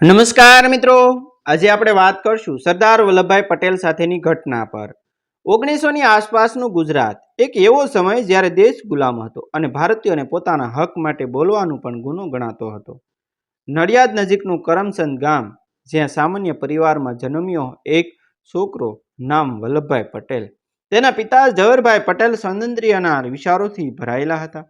નમસ્કાર મિત્રો. આજે આપણે વાત કરશું સરદાર વલ્લભભાઈ પટેલ સાથેની ઘટના પર. ઓગણીસોની આસપાસનું ગુજરાત એક એવો સમય જ્યારે દેશ ગુલામ હતો અને ભારતીયોને પોતાના હક માટે બોલવાનું પણ ગુનો ગણાતો હતો. નડિયાદ નજીકનું કરમસંદ ગામ, જ્યાં સામાન્ય પરિવારમાં જન્મ્યો એક છોકરો નામ વલ્લભભાઈ પટેલ. તેના પિતા ઝવેરભાઈ પટેલ સ્વાતંત્ર્યના વિચારોથી ભરાયેલા હતા,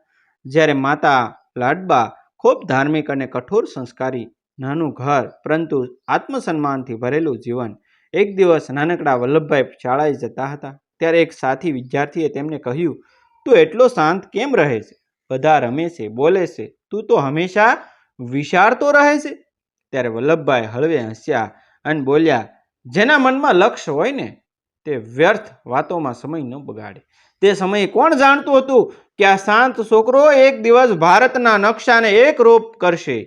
જ્યારે માતા લાડબા ખૂબ ધાર્મિક અને કઠોર સંસ્કારી નાનું ઘર, પરંતુ આત્મસન્માનથી ભરેલું જીવન. એક દિવસ નાનકડા વલ્લભભાઈ શાળાએ જતા હતા. ત્યારે એક સાથી વિદ્યાર્થીએ તેમને કહ્યું, તું એટલો શાંત કેમ રહે છે? બધા રમે છે, બોલે છે. તું તો હંમેશા વિચારતો રહે છે. ત્યારે વલ્લભભાઈ હળવે હસ્યા અને બોલ્યા, જેના મનમાં લક્ષ્ય હોય ને, તે વ્યર્થ વાતોમાં સમય ન બગાડે. તે સમયે કોણ જાણતું હતું કે આ શાંત છોકરો એક દિવસ ભારતના નકશાને એકરૂપ કરશે?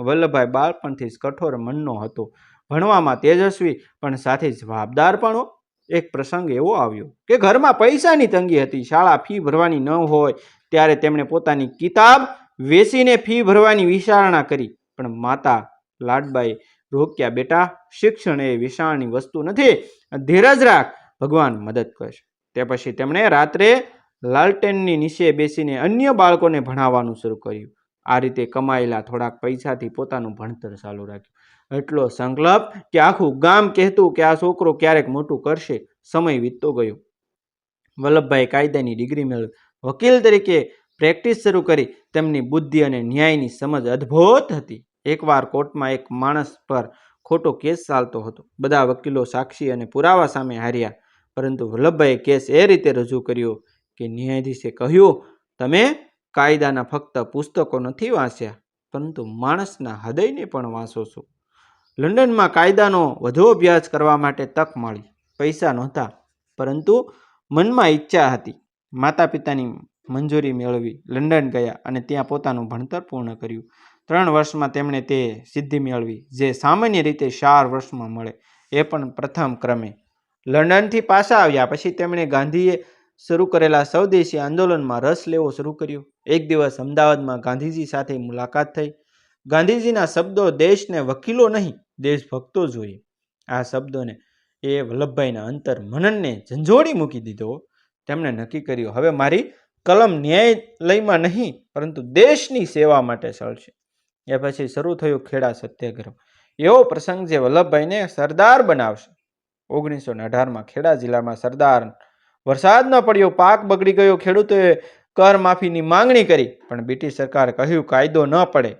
વલ્લભભાઈ બાળપણથી જ કઠોર મનનો હતો. ભણવામાં તેજસ્વી, પણ સાથે જવાબદાર પણ એક પ્રસંગ એવો આવ્યો કે ઘરમાં પૈસાની તંગી હતી. શાળા ફી ભરવાની ન હોય ત્યારે તેમણે પોતાની કિતાબ વેચીને ફી ભરવાની વિચારણા કરી. પણ માતા લાડબાઈ રોક્યા, બેટા, શિક્ષણ એ વિશાળની વસ્તુ નથી. ધીરજ રાખ. ભગવાન મદદ કરશે. તે પછી તેમણે રાત્રે લાલટેનની નીચે બેસીને અન્ય બાળકોને ભણાવવાનું શરૂ કર્યું. આ રીતે કમાયેલા થોડાક પૈસાથી પોતાનું ભણતર ચાલુ રાખ્યું. એટલો સંકલ્પ કે આખું ગામ કહેતું કે આ છોકરો ક્યારેક મોટું કરશે, સમય વીતતો ગયો. વલ્લભભાઈ કાયદાની ડિગ્રી મેળવી. વકીલ તરીકે પ્રેક્ટિસ શરૂ કરી. તેમની બુદ્ધિ અને ન્યાયની સમજ અદ્ભુત હતી. એકવાર કોર્ટમાં એક માણસ પર ખોટો કેસ ચાલતો હતો. બધા વકીલો સાક્ષી અને પુરાવા સામે હાર્યા. પરંતુ વલ્લભભાઈએ કેસ એ રીતે રજૂ કર્યો કે ન્યાયાધીશે કહ્યું, તમે કાયદાના ફક્ત પુસ્તકો નથી વાંચ્યા, પરંતુ માણસના હૃદયને પણ વાંચો છો. લંડનમાં કાયદાનો વધુ અભ્યાસ કરવા માટે તક મળી, પૈસા નહોતા, પરંતુ મનમાં ઈચ્છા હતી. માતા પિતાની મંજૂરી મેળવી લંડન ગયા અને ત્યાં પોતાનું ભણતર પૂર્ણ કર્યું. ત્રણ વર્ષમાં તેમણે તે સિદ્ધિ મેળવી, જે સામાન્ય રીતે ચાર વર્ષમાં મળે, એ પણ પ્રથમ ક્રમે. લંડનથી પાછા આવ્યા પછી તેમણે ગાંધીએ શરૂ કરેલા સ્વદેશી આંદોલનમાં રસ લેવો શરૂ કર્યો. એક દિવસ અમદાવાદમાં ગાંધીજી સાથે મુલાકાત થઈ. ગાંધીજીના શબ્દો દેશને વકીલો નહીં, દેશભક્તો જોઈએ. આ શબ્દોને એ વલ્લભભાઈના અંતર મનનને ઝંઝોડી મૂકી દીધો. તેમણે નક્કી કર્યું, હવે મારી કલમ ન્યાયાલયમાં નહીં, પરંતુ દેશની સેવા માટે સળશે એ પછી શરૂ થયું ખેડા સત્યાગ્રહ. એવો પ્રસંગ જે વલ્લભભાઈને સરદાર બનાવશે. ઓગણીસો અઢારમાં ખેડા જિલ્લામાં સરદાર વરસાદ ન પડ્યો, પાક બગડી ગયો, ખેડૂતોએ કર માફીની માંગણી કરી, પણ બ્રિટિશ સરકારે કહ્યું, કાયદો ન પડે.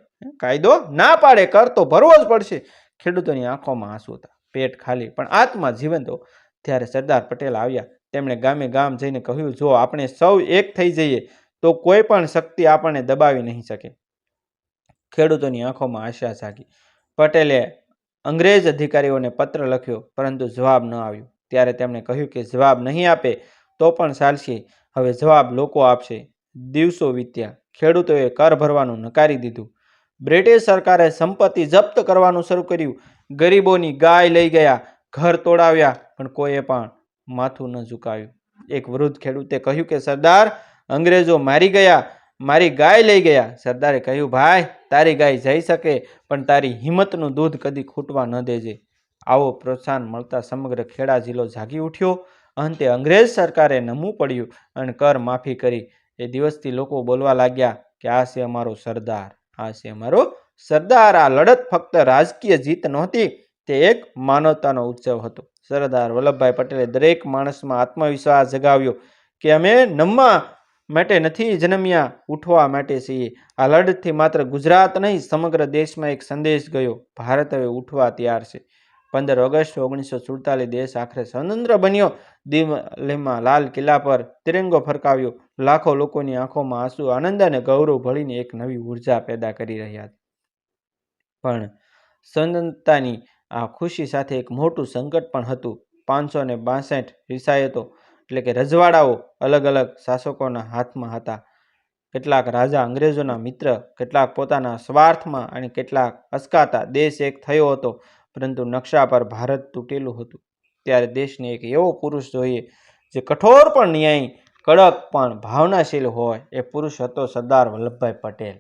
કાયદો ના પાડે, કર તો ભરવો જ પડશે. ખેડૂતોની આંખોમાં આંસુ હતા, પેટ ખાલી, પણ આત્મા જીવંતો. ત્યારે સરદાર પટેલ આવ્યા, તેમણે ગામે ગામ જઈને કહ્યું, જો આપણે સૌ એક થઈ જઈએ, તો કોઈ પણ શક્તિ આપણને દબાવી નહીં શકે. ખેડૂતોની આંખોમાં આશા જાગી. પટેલે અંગ્રેજ અધિકારીઓને પત્ર લખ્યો, પરંતુ જવાબ ન આવ્યો. ત્યારે તેમણે કહ્યું કે જવાબ નહીં આપે તો પણ ચાલશે. હવે જવાબ લોકો આપશે. દિવસો વીત્યા. ખેડૂતોએ કર ભરવાનું નકારી દીધું. બ્રિટિશ સરકારે સંપત્તિ જપ્ત કરવાનું શરૂ કર્યું. ગરીબોની ગાય લઈ ગયા. ઘર તોડાવ્યા. પણ કોઈએ પણ માથું ન ઝુકાવ્યું. એક વૃદ્ધ ખેડૂતે કહ્યું કે, સરદાર, અંગ્રેજો મારી ગયા. મારી ગાય લઈ ગયા. સરદારે કહ્યું, ભાઈ, તારી ગાય જઈ શકે, પણ તારી હિંમતનું દૂધ કદી ખૂટવા ન દેજે. આવો પ્રોત્સાહન મળતા સમગ્ર ખેડા જિલ્લો જાગી ઉઠ્યો. અંતે અંગ્રેજ સરકારે નમવું પડ્યું અને કર માફી કરી. એ દિવસથી લોકો બોલવા લાગ્યા કે આ છે અમારો સરદાર, આ છે અમારો સરદાર. આ લડત ફક્ત રાજકીય જીત નહોતી, તે એક માનવતાનો ઉત્સવ હતો. સરદાર વલ્લભભાઈ પટેલે દરેક માણસમાં આત્મવિશ્વાસ જગાવ્યો કે અમે નમવા માટે નથી જન્મ્યા, ઉઠવા માટે છીએ. આ લડતથી માત્ર ગુજરાત નહીં, સમગ્ર દેશમાં એક સંદેશ ગયો. ભારત હવે ઉઠવા તૈયાર છે. પંદર ઓગસ્ટ ઓગણીસો સુડતાલીસ દેશ આખરે સ્વતંત્ર બન્યો. દિલ્હીમાં લાલ કિલ્લા પર તિરંગો ફરકાવ્યો. લાખો લોકોની આંખોમાં આંસુ, આનંદ અને ગૌરવ ભળીને એક નવી ઊર્જા પેદા કરી રહ્યા પણ સ્વતંત્રતાની આ ખુશી સાથે એક મોટું સંકટ પણ હતું. પાંચસો ને બાસઠ રિસાયતો એટલે કે રજવાડાઓ અલગ અલગ શાસકોના હાથમાં હતા. કેટલાક રાજા અંગ્રેજોના મિત્ર, કેટલાક પોતાના સ્વાર્થમાં અને કેટલાક અસકાતા દેશ એક થયો હતો. પરંતુ નકશા પર ભારત તૂટેલું હતું. ત્યારે દેશને એક એવો પુરુષ જોઈએ, જે કઠોર પણ ન્યાયી, કડક પણ ભાવનાશીલ હોય, એ પુરુષ હતો સરદાર વલ્લભભાઈ પટેલ.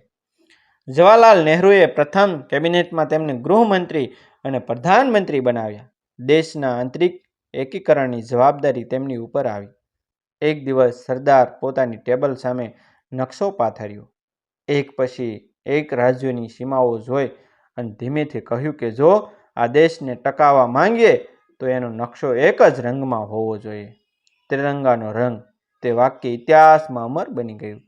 જવાહરલાલ નહેરુએ પ્રથમ કેબિનેટમાં તેમને ગૃહમંત્રી અને પ્રધાનમંત્રી બનાવ્યા. દેશના આંતરિક એકીકરણની જવાબદારી તેમની ઉપર આવી. એક દિવસ સરદાર પોતાની ટેબલ સામે નકશો પાથર્યો. એક પછી એક રાજ્યોની સીમાઓ જોઈ અને ધીમેથી કહ્યું કે જો આ દેશને ટકાવવા માંગીએ, તો એનો નકશો એક જ રંગમાં હોવો જોઈએ. ત્રિરંગાનો રંગ, તે વાક્ય ઇતિહાસમાં અમર બની ગયું.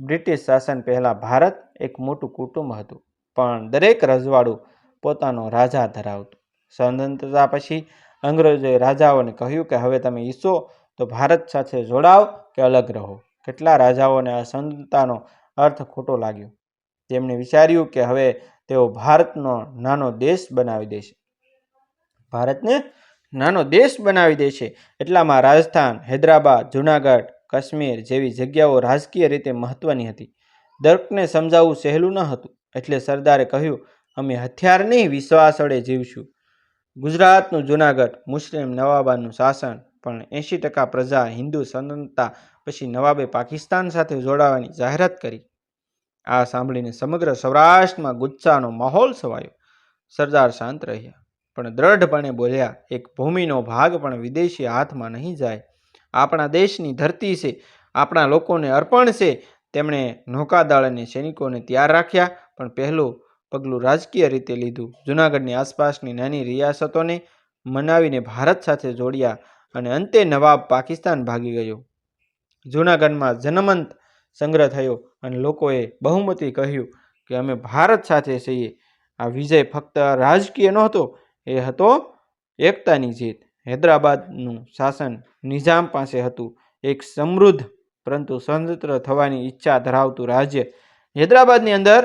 બ્રિટિશ શાસન પહેલાં ભારત એક મોટું કુટુંબ હતું, પણ દરેક રજવાડું પોતાનો રાજા ધરાવતું. સ્વતંત્રતા પછી અંગ્રેજોએ રાજાઓને કહ્યું કે, હવે તમે ઈસો તો ભારત સાથે જોડાવ કે અલગ રહો. કેટલા રાજાઓને આ સ્વતંત્રતાનો અર્થ ખોટો લાગ્યો. તેમણે વિચાર્યું કે, હવે તેઓ ભારતનો નાનો દેશ બનાવી દેશે ભારતને નાનો દેશ બનાવી દેશે એટલામાં રાજસ્થાન, હૈદરાબાદ, જૂનાગઢ, કાશ્મીર જેવી જગ્યાઓ રાજકીય રીતે મહત્વની હતી. દર્કને સમજાવવું સહેલું ન હતું, એટલે સરદારે કહ્યું, અમે હથિયાર નહીં વિશ્વાસ વડે જીવશું. ગુજરાતનું જૂનાગઢ મુસ્લિમ નવાબાનું શાસન, પણ એંશી ટકા પ્રજા હિન્દુ સ્વતંત્રતા પછી નવાબે પાકિસ્તાન સાથે જોડાવાની જાહેરાત કરી. આ સાંભળીને સમગ્ર સૌરાષ્ટ્રમાં ગુસ્સાનો માહોલ છવાયો. સરદાર શાંત રહ્યા, પણ દ્રઢપણે બોલ્યા, એક ભૂમિનો ભાગ પણ વિદેશી હાથમાં નહીં જાય. આપણા દેશની ધરતી છે, આપણા લોકોને અર્પણ છે. તેમણે નૌકાદળ અને સૈનિકોને તૈયાર રાખ્યા, પણ પહેલું પગલું રાજકીય રીતે લીધું. જૂનાગઢની આસપાસની નાની રિયાસતોને મનાવીને ભારત સાથે જોડ્યા અને અંતે નવાબ પાકિસ્તાન ભાગી ગયો. જૂનાગઢમાં જનમંત સંગ્રહ થયો અને લોકોએ બહુમતી કહ્યું કે અમે ભારત સાથે છીએ. આ વિજય ફક્ત રાજકીય નહોતો, એ હતો એકતાની જીત. હૈદરાબાદનું શાસન નિઝામ પાસે હતું. એક સમૃદ્ધ, પરંતુ સ્વતંત્ર થવાની ઈચ્છા ધરાવતું રાજ્ય. હૈદરાબાદની અંદર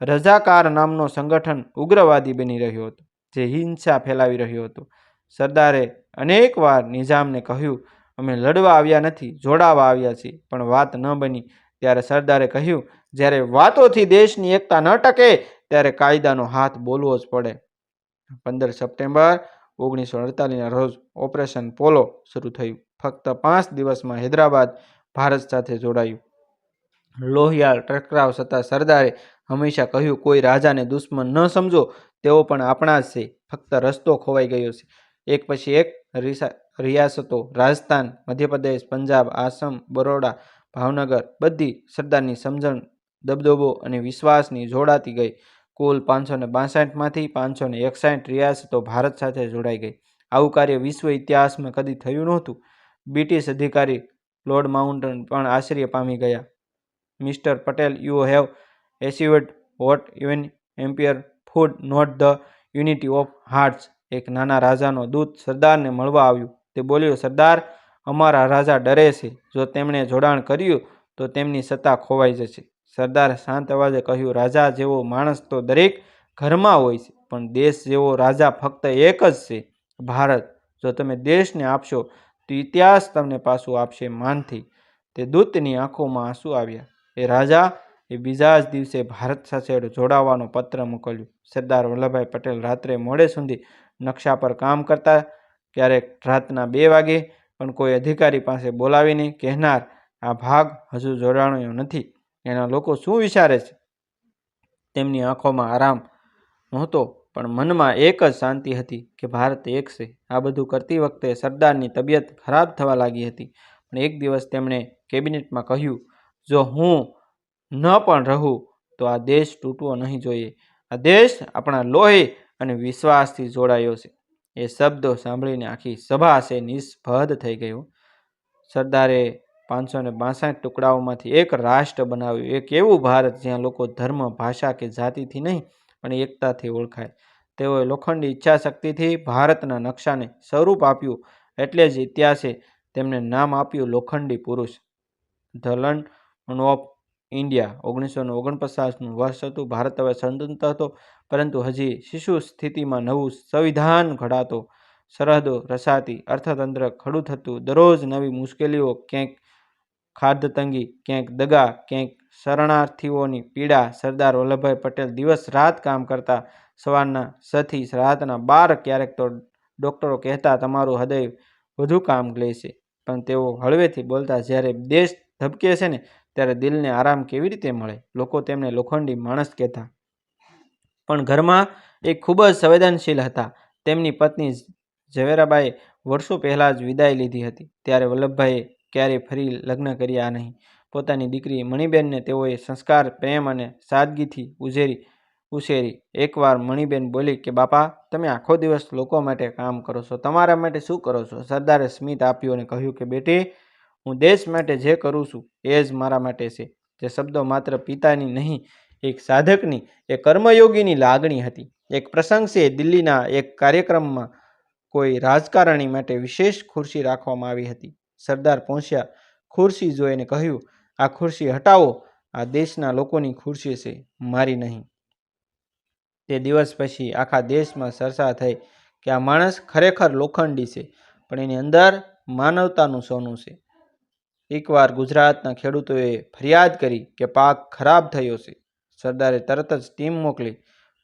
રજાકાર નામનો સંગઠન ઉગ્રવાદી બની રહ્યો હતો, જે હિંસા ફેલાવી રહ્યો હતો. સરદારે અનેકવાર નિઝામને કહ્યું, અમે લડવા આવ્યા નથી, જોડાવા આવ્યા છીએ, પણ વાત ન બની. ત્યારે સરદારે કહ્યું, જ્યારે વાતોથી દેશની એકતા ન ટકે, ત્યારે કાયદાનો હાથ બોલવો જ પડે. પંદર સપ્ટેમ્બર ઓગણીસો અડતાલીસના રોજ ઓપરેશન પોલો શરૂ થયું. ફક્ત પાંચ દિવસમાં હૈદરાબાદ ભારત સાથે જોડાયું. લોહિયાળ ટકરાવ છતાં સરદારે હંમેશા કહ્યું, કોઈ રાજાને દુશ્મન ન સમજો, તેઓ પણ આપણા જ છે. ફક્ત રસ્તો ખોવાઈ ગયો છે. એક પછી એક રિયાસતો રાજસ્થાન, મધ્યપ્રદેશ, પંજાબ, આસામ, બરોડા ભાવનગર. બધી સરદારની સમજણ, દબદબો અને વિશ્વાસની જોડાતી ગઈ. કુલ પાંચસો ને બાસઠમાંથી પાંચસો ને એકસાઠ રિયાસતો ભારત સાથે જોડાઈ ગઈ. આવું કાર્ય વિશ્વ ઇતિહાસમાં કદી થયું નહોતું. બ્રિટિશ અધિકારી લોર્ડ માઉન્ટન પણ આશ્ચર્ય પામી ગયા. Mister Patel, you have achieved what even emperor could not the unity of hearts. એક નાના રાજાનો દૂત સરદારને મળવા આવ્યું. તે બોલ્યો, સરદાર અમારા રાજા ડરે છે. જો તેમણે જોડાણ કર્યું, તો તેમની સત્તા ખોવાઈ જશે. સરદાર શાંત અવાજે કહ્યું, રાજા જેવો માણસ તો દરેક ઘરમાં હોય છે, પણ દેશ જેવો રાજા ફક્ત એક જ છે, ભારત. જો તમે દેશને આપશો, તો ઇતિહાસ તમને પાછું આપશે માનથી. તે દૂતની આંખોમાં આંસુ આવ્યા. એ રાજા, એ બીજા જ દિવસે ભારત સાથે જોડાવાનો પત્ર મોકલ્યું. સરદાર વલ્લભભાઈ પટેલ રાત્રે મોડે સુધી નકશા પર કામ કરતા, ક્યારેક રાતના બે વાગે પણ કોઈ અધિકારી પાસે બોલાવીને કહેનાર, આ ભાગ હજુ જોડાણ્યો નથી. એના લોકો શું વિચારે છે? તેમની આંખોમાં આરામ નહોતો, પણ મનમાં એક જ શાંતિ હતી કે ભારત એક છે. આ બધું કરતી વખતે સરદારની તબિયત ખરાબ થવા લાગી હતી. પણ એક દિવસ તેમણે કેબિનેટમાં કહ્યું, જો હું ન પણ રહું, તો આ દેશ તૂટવો નહીં જોઈએ. આ દેશ આપણા લોહી અને વિશ્વાસથી જોડાયો છે. એ શબ્દો સાંભળીને આખી સભા છે નિષ્ફળ થઈ ગયું સરદારે પાંચસો ને બાસઠ ટુકડાઓમાંથી એક રાષ્ટ્ર બનાવ્યું. એક એવું ભારત જ્યાં લોકો ધર્મ, ભાષા કે જાતિથી નહીં, પણ એકતાથી ઓળખાય. તેઓએ લોખંડી ઈચ્છાશક્તિથી ભારતના નકશાને સ્વરૂપ આપ્યું. એટલે જ ઇતિહાસે તેમને નામ આપ્યું લોખંડી પુરુષ. ધ લંડ ઓફ ઇન્ડિયા ઓગણીસો ઓગણપચાસનું વર્ષ હતું. ભારત હવે સ્વતંત્ર હતો. પરંતુ હજી શિશુ સ્થિતિમાં નવું સંવિધાન ઘડાતો સરહદો રસાતી અર્થતંત્ર ખડું થતું, દરરોજ નવી મુશ્કેલીઓ ક્યાંક ખાદ્યતંગી, ક્યાંક દગા, ક્યાંક શરણાર્થીઓની પીડા. સરદાર વલ્લભભાઈ પટેલ દિવસ રાત કામ કરતા, સવારના સથી રાતના બાર ક્યારેક તો ડૉક્ટરો કહેતા, તમારું હૃદય વધુ કામ લેશે. પણ તેઓ હળવેથી બોલતા, જ્યારે દેશ ધબકે છે ને, ત્યારે દિલને આરામ કેવી રીતે મળે? લોકો તેમને લોખંડી માણસ કહેતા. પણ ઘરમાં એક ખૂબ જ સંવેદનશીલ હતા. તેમની પત્ની ઝવેરાબાએ વર્ષો પહેલાં જ વિદાય લીધી હતી. ત્યારે વલ્લભભાઈએ ક્યારેય ફરી લગ્ન કર્યા નહીં. પોતાની દીકરી મણિબેનને તેઓએ સંસ્કાર, પ્રેમ અને સાદગીથી ઉછેરી ઉછેરી. એકવાર મણિબેન બોલી કે, બાપા, તમે આખો દિવસ લોકો માટે કામ કરો છો. તમારા માટે શું કરો છો? સરદારે સ્મિત આપ્યું અને કહ્યું કે, બેટી, હું દેશ માટે જે કરું છું એ જ મારા માટે છે. જે શબ્દો માત્ર પિતાની નહીં એક સાધકની એ કર્મયોગીની લાગણી હતી. એક પ્રસંગ દિલ્હીના એક કાર્યક્રમમાં કોઈ રાજકારણી માટે વિશેષ ખુરશી રાખવામાં આવી હતી. સરદાર પહોંચ્યા ખુરશી જોઈને કહ્યું, આ ખુરશી હટાવો, આ દેશના લોકોની ખુરશી છે, મારી નહીં. તે દિવસ પછી આખા દેશમાં ચર્ચા થઈ કે આ માણસ ખરેખર લોખંડી છે, પણ એની અંદર માનવતાનું સોનું છે. એકવાર ગુજરાતના ખેડૂતોએ ફરિયાદ કરી કે પાક ખરાબ થયો છે. સરદારે તરત જ ટીમ મોકલી,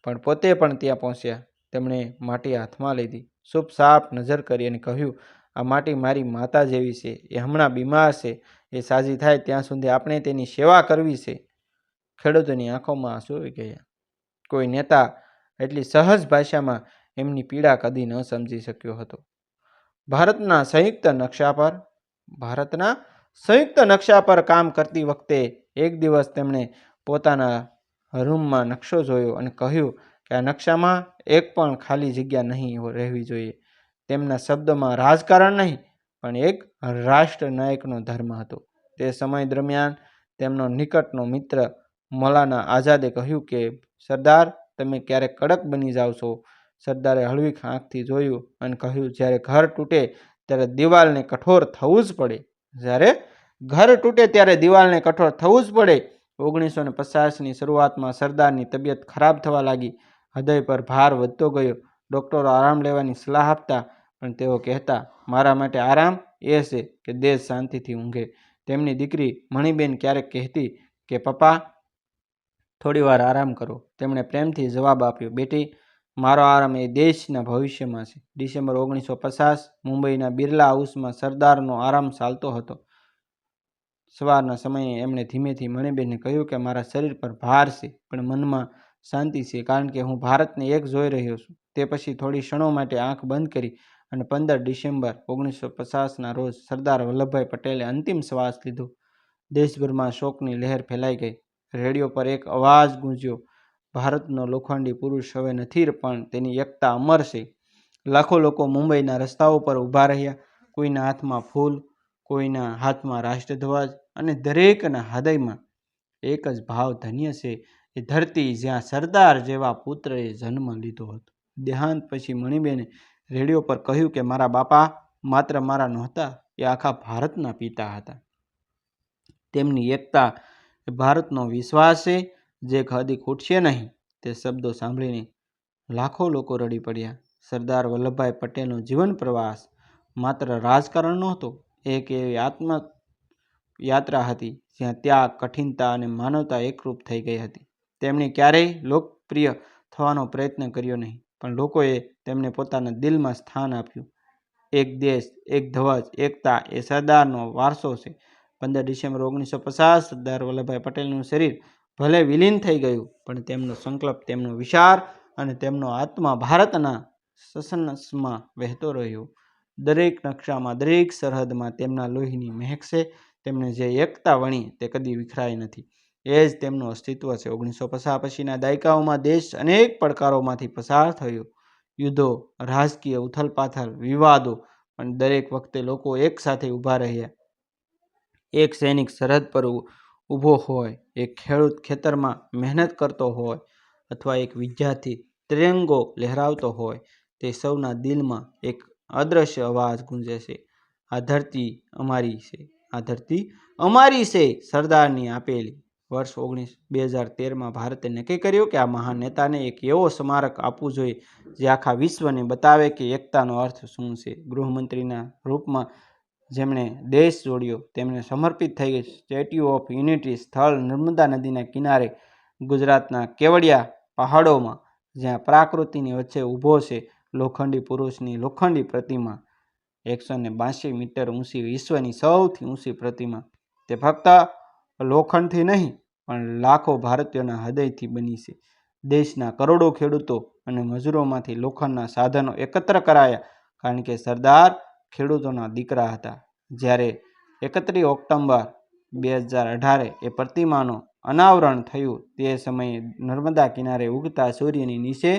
પણ પોતે પણ ત્યાં પહોંચ્યા. તેમણે માટી હાથમાં લીધી. શુભ સાફ નજર કરી અને કહ્યું, આ માટી મારી માતા જેવી છે. એ હમણાં બીમાર છે. એ સાજી થાય ત્યાં સુધી આપણે તેની સેવા કરવી છે. ખેડૂતોની આંખોમાં આંસુ ગયા. કોઈ નેતા એટલી સહજ ભાષામાં એમની પીડા કદી ન સમજી શક્યો હતો. ભારતના સંયુક્ત નકશા પર, ભારતના સંયુક્ત નકશા પર કામ કરતી વખતે એક દિવસ તેમણે પોતાના રૂમમાં નકશો જોયો અને કહ્યું કે આ નકશામાં એક પણ ખાલી જગ્યા નહીં રહેવી જોઈએ. તેમના શબ્દમાં રાજકારણ નહીં, પણ એક રાષ્ટ્ર નાયકનો ધર્મ હતો. તે સમય દરમિયાન તેમનો નિકટનો મિત્ર મૌલાના આઝાદે કહ્યું કે, સરદાર, તમે ક્યારેક કડક બની જાઓ છો. સરદારે હળવી આંખથી જોયું અને કહ્યું, જ્યારે ઘર તૂટે ત્યારે દિવાલને કઠોર થવું જ પડે. જ્યારે ઘર તૂટે ત્યારે દિવાલને કઠોર થવું જ પડે ઓગણીસો ને પચાસની શરૂઆતમાં સરદારની તબિયત ખરાબ થવા લાગી. હૃદય પર ભાર વધતો ગયો. ડૉક્ટરો આરામ લેવાની સલાહ આપતા, પણ તેઓ કહેતા, મારા માટે આરામ એ છે કે દેશ શાંતિથી ઊંઘે. તેમની દીકરી મણિબેન ક્યારેક કહેતી કે, પપ્પા, થોડીવાર આરામ કરો. તેમણે પ્રેમથી જવાબ આપ્યો, બેટી, મારો આરામ એ દેશના ભવિષ્યમાં છે. ડિસેમ્બર ઓગણીસો પચાસ મુંબઈના બિરલા હાઉસમાં સરદારનો આરામ ચાલતો હતો. સવારના સમયે એમણે ધીમેથી મણિબેનને કહ્યું કે મારા શરીર પર ભાર છે, પણ મનમાં શાંતિ છે કારણ કે હું ભારતને એક જોઈ રહ્યો છું. તે પછી થોડી ક્ષણો માટે આંખ બંધ કરી અને પંદર ડિસેમ્બર ઓગણીસો પચાસના રોજ સરદાર વલ્લભભાઈ પટેલે અંતિમ શ્વાસ લીધો. દેશભરમાં શોકની લહેર ફેલાઈ ગઈ. રેડિયો પર એક અવાજ ગૂંજ્યો, ભારતનો લોખંડી પુરુષ હવે નથી પણ તેની એકતા અમર છે. લાખો લોકો મુંબઈના રસ્તાઓ પર ઊભા રહ્યા, કોઈના હાથમાં ફૂલ કોઈના હાથમાં રાષ્ટ્રધ્વજ અને દરેકના હૃદયમાં એક જ ભાવ ધન્ય છે, એ ધરતી જ્યાં સરદાર જેવા પુત્રએ જન્મ લીધો હતો. દેહાંત પછી મણિબેને રેડિયો પર કહ્યું કે, મારા બાપા માત્ર મારા નહોતા, એ આખા ભારતના પિતા હતા. તેમની એકતા ભારતનો વિશ્વાસ છે, જે કદી ખૂટશે નહીં. તે શબ્દો સાંભળીને લાખો લોકો રડી પડ્યા. સરદાર વલ્લભભાઈ પટેલનો જીવન પ્રવાસ માત્ર રાજકારણ નહોતો એક એવી આત્મ યાત્રા હતી, જ્યાં ત્યાગ, કઠિનતા અને માનવતા એકરૂપ થઈ ગઈ હતી. તેમણે ક્યારેય લોકપ્રિય થવાનો પ્રયત્ન કર્યો નહીં, પણ લોકોએ તેમને પોતાના દિલમાં સ્થાન આપ્યું. એક દેશ, એક ધ્વજ, એકતા એ સરદારનો વારસો છે. પંદર ડિસેમ્બર ઓગણીસો પચાસ સરદાર વલ્લભભાઈ પટેલનું શરીર ભલે વિલીન થઈ ગયું, પણ તેમનો સંકલ્પ, તેમનો વિચાર અને તેમનો આત્મા ભારતના સસનસમાં વહેતો રહ્યો. દરેક નકશામાં, દરેક સરહદમાં તેમના લોહીની મહેક છે. તેમને જે એકતા વણી તે કદી વિખરાઈ નથી. એ જ તેમનું અસ્તિત્વ છે. ઓગણીસો પચાસ પછીના દાયકાઓમાં દેશ અનેક પડકારોમાંથી પસાર થયો. યુદ્ધો, રાજકીય ઉથલપાથલ વિવાદો, પણ દરેક વખતે લોકો એક સાથે ઊભા રહ્યા. એક સૈનિક સરહદ પર ઊભો હોય, એક ખેડૂત ખેતરમાં મહેનત કરતો હોય અથવા એક વિદ્યાર્થી ત્રિરંગો લહેરાવતો હોય, તે સૌના દિલમાં એક અદ્રશ્ય અવાજ ગુંજે છે. આ ધરતી અમારી છે. આ ધરતી અમારી છે, સરદારની આપેલી વર્ષ ઓગણીસ બે હજાર તેરમાં ભારતે નક્કી કર્યું કે આ મહાન નેતાને એક એવો સ્મારક આપવું જોઈએ જે આખા વિશ્વને બતાવે કે એકતાનો અર્થ શું છે. ગૃહમંત્રીના રૂપમાં જેમણે દેશ જોડ્યો તેમણે સમર્પિત થઈ સ્ટેચ્યુ ઓફ યુનિટી સ્થળ નર્મદા નદીના કિનારે ગુજરાતના કેવડિયા પહાડોમાં, જ્યાં પ્રાકૃતિની વચ્ચે ઊભો છે. લોખંડી પુરુષની લોખંડી પ્રતિમા એકસો ને બાંસી મીટર ઊંચી વિશ્વની સૌથી ઊંચી પ્રતિમા. તે ફક્ત લોખંડથી નહીં, પણ લાખો ભારતીયોના હૃદયથી બની છે. દેશના કરોડો ખેડૂતો અને મજૂરોમાંથી લોખંડના સાધનો એકત્ર કરાયા કારણ કે સરદાર ખેડૂતોના દીકરા હતા. જ્યારે એકત્રીસ ઓક્ટોબર બે હજાર અઢારે એ પ્રતિમાનું અનાવરણ થયું, તે સમયે નર્મદા કિનારે ઉગતા સૂર્યની નીચે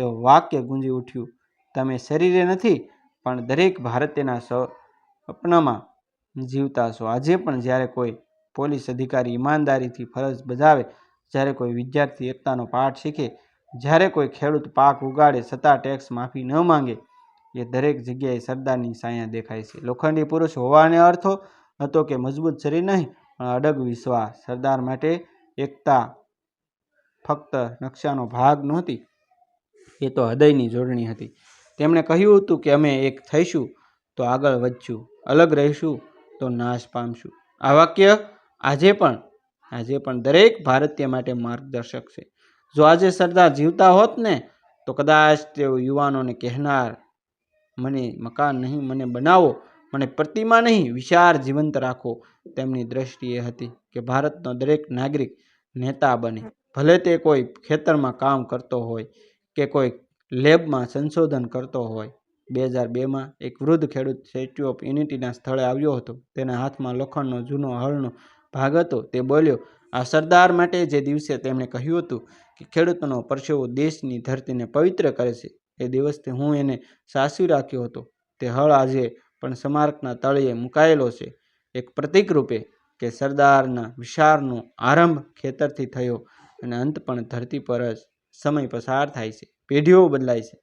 એવું વાક્ય ગુંજી ઉઠ્યું. તમે શરીરે નથી, પણ દરેક ભારતીયના સ્વપ્નમાં જીવતા છો આજે પણ જ્યારે કોઈ પોલીસ અધિકારી ઈમાનદારીથી ફરજ બજાવે, જ્યારે કોઈ વિદ્યાર્થી એકતાનો પાઠ શીખે, જ્યારે કોઈ ખેડૂત પાક ઉગાડે છતાં ટેક્સ માફી ન માંગે, એ દરેક જગ્યાએ સરદારની સાયા દેખાય છે. લોખંડી પુરુષ હોવાને અર્થો હતો કે મજબૂત શરીર નહીં, પણ અડગ વિશ્વાસ. સરદાર માટે એકતા ફક્ત નકશાનો ભાગ નહોતી એ તો હૃદયની જોડણી હતી. તેમણે કહ્યું હતું કે અમે એક થઈશું તો આગળ વધશું, અલગ રહીશું તો નાશ પામશું. આ વાક્ય આજે પણ આજે પણ દરેક ભારતીય માટે માર્ગદર્શક છે. જો આજે સરદાર જીવતા હોત ને, તો કદાચ તેઓ યુવાનોને કહેનાર, મને મકાન નહીં, મને બનાવો, મને પ્રતિમા નહીં વિચાર જીવંત રાખો. તેમની દ્રષ્ટિ એ હતી કે ભારતનો દરેક નાગરિક નેતા બને. ભલે તે કોઈ ખેતરમાં કામ કરતો હોય કે કોઈ લેબમાં સંશોધન કરતો હોય. બે હજાર બેમાં એક વૃદ્ધ ખેડૂત સ્ટેચ્યુ ઓફ યુનિટીના સ્થળે આવ્યો હતો. તેના હાથમાં લોખંડનો જૂનો હળનો ભાગ હતો. તે બોલ્યો, આ સરદાર માટે જે દિવસે તેમણે કહ્યું હતું કે ખેડૂતોનો પરસેવો દેશની ધરતીને પવિત્ર કરે છે, એ દિવસથી હું એને સાસવી રાખ્યો હતો. તે હળ આજે પણ સ્મારકના તળિયે મુકાયેલો છે. એક પ્રતિકરૂપે કે સરદારના વિશાળનો આરંભ ખેતરથી થયો અને અંત પણ ધરતી પર જ સમય પસાર થાય છે, પેઢીઓ બદલાય છે.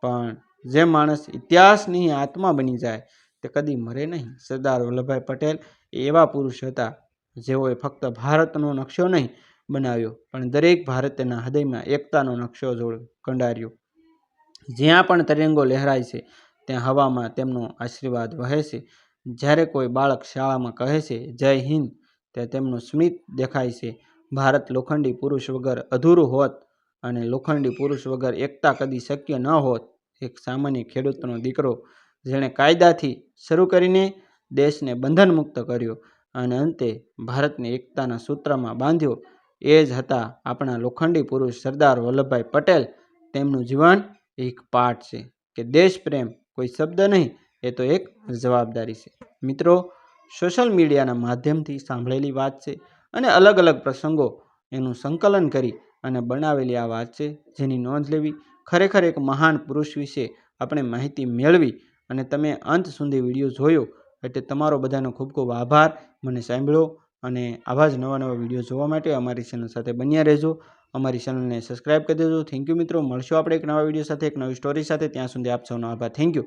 પણ જે માણસ ઇતિહાસની આત્મા બની જાય, તે કદી મરે નહીં. સરદાર વલ્લભભાઈ પટેલ એવા પુરુષ હતા, જેઓએ ફક્ત ભારતનો નકશો નહીં બનાવ્યો, પણ દરેક ભારતીયના હૃદયમાં એકતાનો નકશો જોડ, કંડાર્યો. જ્યાં પણ તરંગો લહેરાય છે, ત્યાં હવામાં તેમનો આશીર્વાદ વહે છે. જ્યારે કોઈ બાળક શાળામાં કહે છે, જય હિન્દ ત્યાં તેમનું સ્મિત દેખાય છે. ભારત લોખંડી પુરુષ વગર અધૂરું હોત અને લોખંડી પુરુષ વગર એકતા કદી શક્ય ન હોત. એક સામાન્ય ખેડૂતનો દીકરો જેણે કાયદાથી શરૂ કરીને દેશને બંધન મુક્ત કર્યો અને અંતે ભારતને એકતાના સૂત્રમાં બાંધ્યો. એ જ હતા આપણા લોખંડી પુરુષ સરદાર વલ્લભભાઈ પટેલ. તેમનું જીવન એક પાઠ છે કે દેશ પ્રેમ કોઈ શબ્દ નહીં, એ તો એક જવાબદારી છે. મિત્રો, સોશિયલ મીડિયાના માધ્યમથી સાંભળેલી વાત છે અને અલગ અલગ પ્રસંગો એનું સંકલન કરી અને બનાવેલી આ વાત છે, જેની નોંધ લેવી ખરેખર એક મહાન પુરુષ વિશે આપણે માહિતી મેળવી અને તમે અંત સુધી વીડિયો જોયો એટલે તમારો બધાનો ખૂબ ખૂબ આભાર. મને સાંભળો અને આવા જ નવા નવા વીડિયો જોવા માટે અમારી ચેનલ સાથે બન્યા રહેજો. અમારી ચેનલને સબસ્ક્રાઇબ કરી દેજો. થેન્ક યુ મિત્રો. મળશો આપણે એક નવા વીડિયો સાથે, એક નવી સ્ટોરી સાથે. ત્યાં સુધી આપ સૌનો આભાર. Thank you